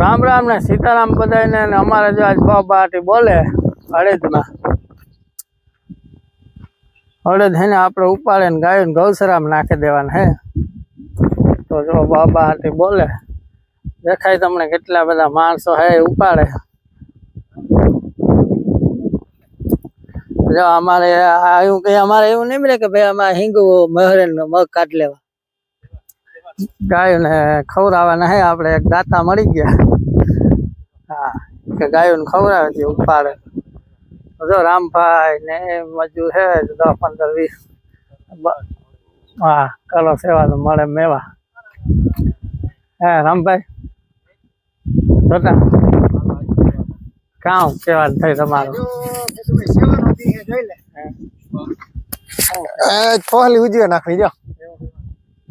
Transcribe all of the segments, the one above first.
राम राम ने सीताराम बधाई ने अमारा जो आज बाटी बोले अड़द में अड़द है आप उपाड़े गाय गौसराम नाखी देवा है तो जो बाबा हाटी बोले देखाय तमने के बदा मणसो है उपाड़े जो अमार अमार एवं नहीं मिले कि भाई अमार हिंगू मोहरे मग काट लेवा गाय खबर है आप दाता मड़ी गया કે ગાયોને ખવડાવે ઉપાડે જો રામભાઈ ને એ મજૂર છે દસ પંદર વીસ હા કરો સેવા તો મળે મેવા હે રામભાઈ જોતા કામ કેવા થઈ તમારું કોહલી ઉજવે નાખવી જો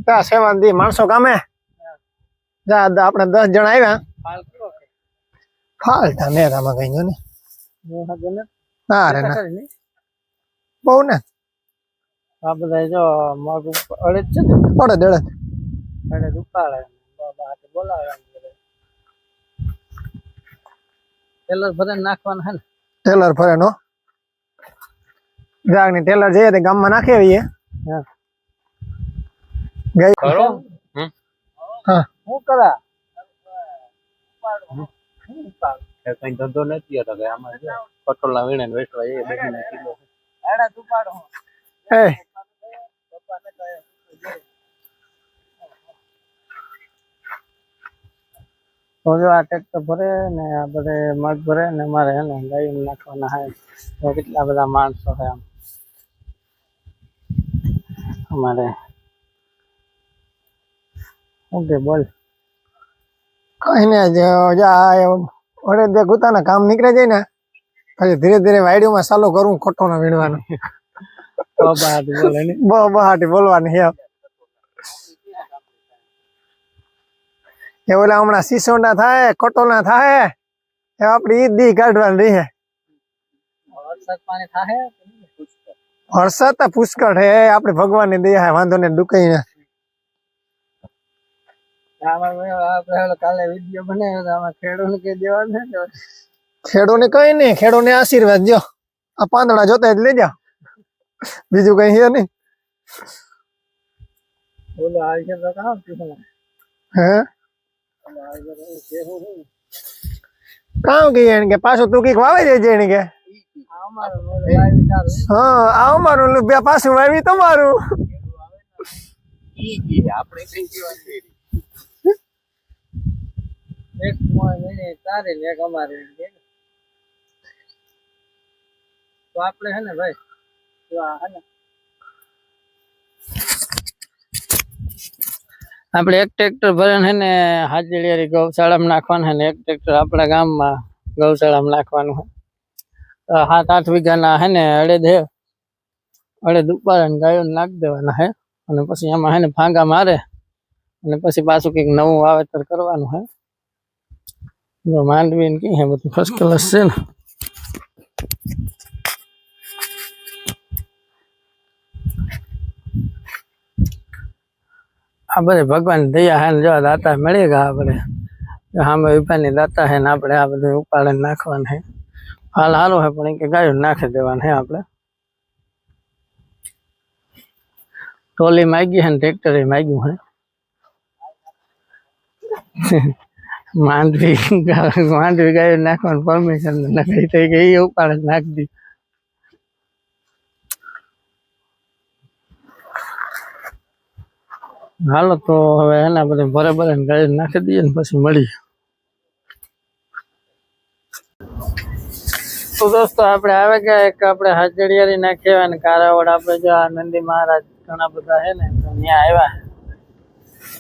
ક્યાં સેવા દી માણસો કામે આપણે દસ જણા આવ્યા ફાલતા નેરામાં કઈ જો ને ના રે ના બહુ ને આ બધા જો મગ અડે છે ને અડે અડે અડે બાબા હાથે બોલાવે ટેલર ભરે નાખવાના હે ટેલર ફરે નો ટેલર જઈએ તે ગામમાં નાખી આવીએ ગઈ હા હું કરા એ કઈ ધંધો નથી હતો કે આમાં પટોળા વીણે વેચવા એ બધી નાખી દો એ તો જો આ ટ્રેક્ટર ભરે ને આ બધે મગ ભરે ને મારે એને ગાયું નાખવાના હે તો કેટલા બધા માણસો છે આમ અમારે ઓકે બોલ કઈ ને વડે જે ગુતાના કામ નીકળે જાય ને પછી ધીરે ધીરે વાડીઓમાં ચાલુ કરવું ખોટો ના વીણવાનું બહાટી બોલવાની એમ એ ઓલા હમણાં શીશો ના થાય ખોટો ના થાય એ આપડી ઈ દી કાઢવાની રહે વરસાદ તો પુષ્કળ હે આપડે ભગવાન ની દયા વાંધો ને દુકાઈ ને ખેડૂને કહી દેવાનું છે ખેડૂને આશીર્વાદ જો આ પાંદડા જોતા જ લઈ બીજું કઈ હે નહીં બોલો કામ હે કામ કે પાછું તું કઈક વાવે જજે એને કે હા આ અમારું બે પાછું વાવી તમારું 1.3 ને 4 ને એક અમારે છે ને તો આપણે હે ને ભાઈ તો આ હે ને આપણે એક ટ્રેક્ટર ભરન હે ને હાજડીરી ગવ છાડામાં નાખવાને એક ટ્રેક્ટર આપણા ગામમાં ગવ છાડામાં લાખવાનું હે હાટ આઠ વીઘા ના હે ને અડે દે અડે दुपારા ને ગાયો ને નાખ દેવાના હે અને પછી આમાં હે ને ભાંગા મારે અને પછી પાછું કેક નવું આવેતર કરવાનું હે रोमांड भी इनकी है बहुत फर्स्ट क्लास से ना अब हाँ भगवान दया है जो दाता है मिलेगा अब हम रुपया दाता है ना अपने आप उपाड़े नाखवान है हाल हाल है अपने के गाय नाख देवान है आपने ट्रॉली मैगी है ट्रैक्टर मैगी है માંડવી માંડવી ગાય નાખવાનું પરમિશન નથી થઈ ગઈ એ ઉપાડે નાખી દી હાલો તો હવે એના બધે ભરે ભરે ગાયો નાખી દઈએ ને પછી મળીએ તો દોસ્તો આપણે આવે ગયા એક આપણે હાજડિયારી ના કહેવાય ને કારાવડ આપણે જો નંદી મહારાજ ઘણા બધા છે ને ત્યાં આવ્યા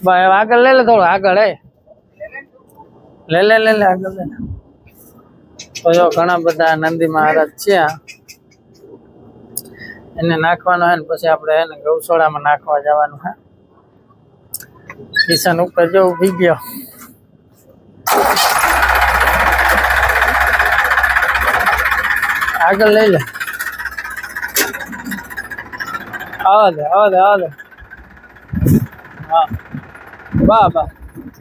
ભાઈ આગળ લઈ લે થોડું આગળ હે લે લે લે લે આગળ લે તો ઘણા બધા નંદી મહારાજ છે એને નાખવાનો હોય ને પછી આપણે એને ગૌશાળામાં નાખવા જવાનું હા કિશન ઉપર જો ઉભી ગયો આગળ લઈ લે આવો દે આવો દે આવો દે હા બા બા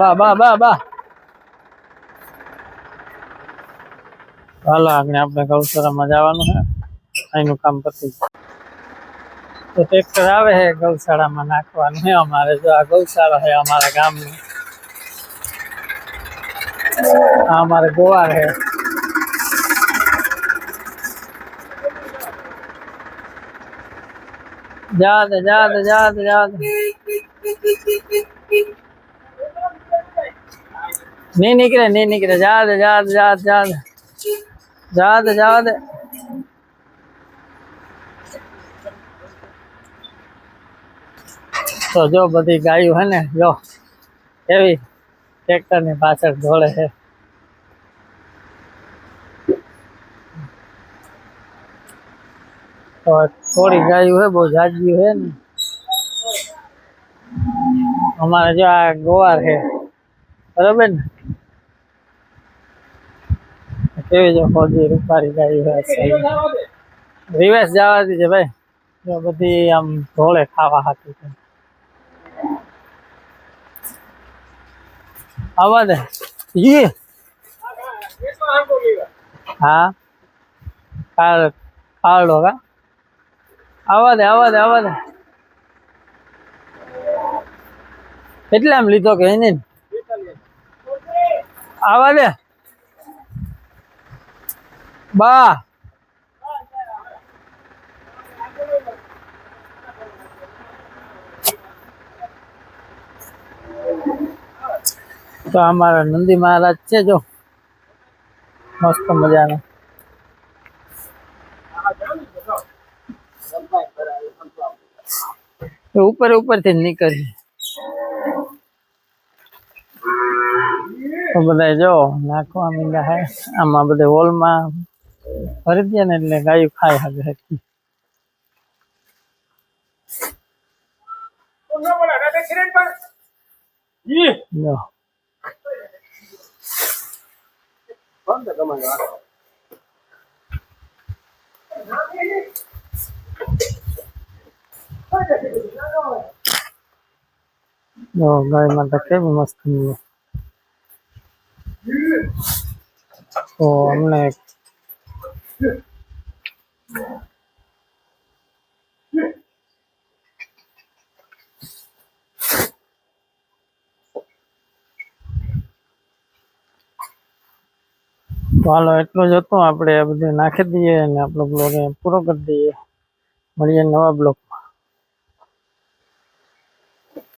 બા બા બા બા હાલો આગળ આપણે ગૌશાળામાં જવાનું છે અહીંનું કામ પતી તો ટ્રેક્ટર આવે છે ગૌશાળામાં નાખવાનું છે અમારે જો આ ગૌશાળા છે અમારા ગામની આ અમારે ગોવાર છે જાદ જાદ જાદ જાદ नहीं निकले नहीं निकले जाद जाद जाद जाद जाद जाद तो जो बड़ी गाय है ना जो एवी ट्रैक्टर ने पाचक दौड़े है तो थोड़ी गाय है बहुत जाजी है ना हमारा जो गोवार है बराबर કેવી છે ફોજી રૂપારી ગાય રિવેસ રિવેસ જવાતી છે ભાઈ બધી આમ ઢોળે ખાવા હાથી છે આવવા દે હા કાળ કાળો કા આવવા દે આવવા દે આવવા દે એટલે આમ લીધો કે એને આવવા દે વાહ તો અમારા નંદી મહારાજ છે જો મસ્ત મજાના ઉપર ઉપરથી નીકળી તો બધા જો નાખવા મીંડા હે આમાં બધે હોલમાં ફરજિયાત એટલે ગાયું ખાય હવે હતી No. ગાય માતા કેવી મસ્ત તો અમને તો વાળ એટલું જોતો આપણે આ બધું નાખી દીધું અને આપણો બ્લોગ પૂરો કરી દીધો બળિયા નવો બ્લોગ